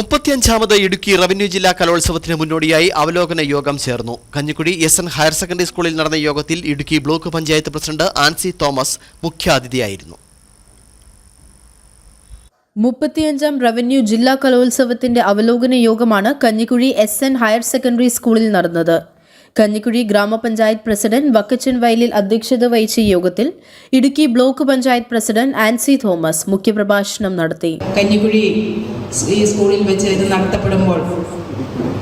മുപ്പത്തിയഞ്ചാമത് Idukki revenue ജില്ലാ കലോത്സവത്തിന് മുന്നോടിയായി അവലോകന യോഗം ചേർന്നു. Kanjikudi S N higher secondary സ്കൂളിൽ നടന്ന യോഗത്തിൽ Idukki block panchayat president Ancy Thomas മുഖ്യാതിഥിയായിരുന്നു. മുപ്പത്തിയഞ്ചാം റവന്യൂ ജില്ലാ കലോത്സവത്തിന്റെ അവലോകന യോഗമാണ് Kanjikuzhi S N higher secondary സ്കൂളിൽ നടന്നത്. കഞ്ഞിക്കുഴി ഗ്രാമപഞ്ചായത്ത് പ്രസിഡന്റ് വക്കച്ചൻ വയലിൽ അധ്യക്ഷത വഹിച്ച യോഗത്തിൽ Idukki block panchayat president Ancy Thomas മുഖ്യപ്രഭാഷണം നടത്തി. കഞ്ഞിക്കുഴി സ്കൂളിൽ വെച്ച് ഇത് നടത്തപ്പെടുമ്പോൾ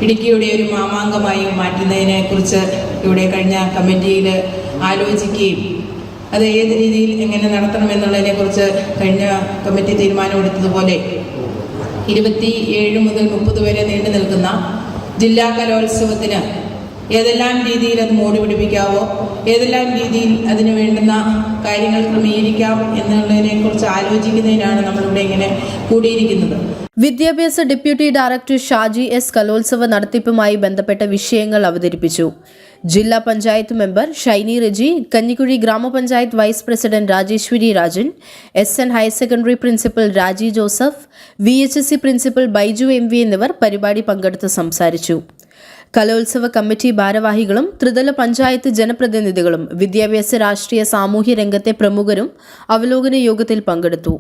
ഇടുക്കിയുടെ ഒരു മാമാങ്കമായി മാറ്റുന്നതിനെ കുറിച്ച് ഇവിടെ കഴിഞ്ഞ കമ്മിറ്റിയിൽ ആലോചിക്കുകയും അത് ഏത് രീതിയിൽ എങ്ങനെ നടത്തണമെന്നുള്ളതിനെ കുറിച്ച് കഴിഞ്ഞ കമ്മിറ്റി തീരുമാനമെടുത്തതുപോലെ ഇരുപത്തി ഏഴ് മുതൽ മുപ്പത് വരെ നീണ്ടു നിൽക്കുന്ന ജില്ലാ കലോത്സവത്തിന് ഏതെല്ലാം രീതിയിൽ അത് മോടി പിടിപ്പിക്കാവോ? ഏതെല്ലാം രീതിയിൽ അതിന് വേണ്ടുന്ന കാര്യങ്ങൾ ക്രമീകരിക്കാം എന്നുള്ളതിനെ കുറിച്ച് ആലോചിക്കുന്നതിനാണ് നമ്മളിവിടെ ഇങ്ങനെ കൂടിയിരിക്കുന്നത്. വിദ്യാഭ്യാസ ഡെപ്യൂട്ടി ഡയറക്ടർ ഷാജി എസ് കലോത്സവ നടത്തിപ്പുമായി ബന്ധപ്പെട്ട വിഷയങ്ങൾ അവതരിപ്പിച്ചു. ജില്ലാ പഞ്ചായത്ത് മെമ്പർ ഷൈനി റെജി കഞ്ഞിക്കുഴി ഗ്രാമപഞ്ചായത്ത് vice president Rajeswari Rajan S N higher secondary principal Raji Joseph V H S C principal Baiju M V എന്നിവർ പരിപാടി പങ്കെടുത്ത് സംസാരിച്ചു. കലോത്സവ കമ്മിറ്റി ഭാരവാഹികളും ത്രിതല പഞ്ചായത്ത് ജനപ്രതിനിധികളും വിദ്യാഭ്യാസ രാഷ്ട്രീയ സാമൂഹ്യ രംഗത്തെ പ്രമുഖരും അവലോകന യോഗത്തിൽ പങ്കെടുത്തു.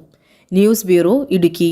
News bureau Idukki.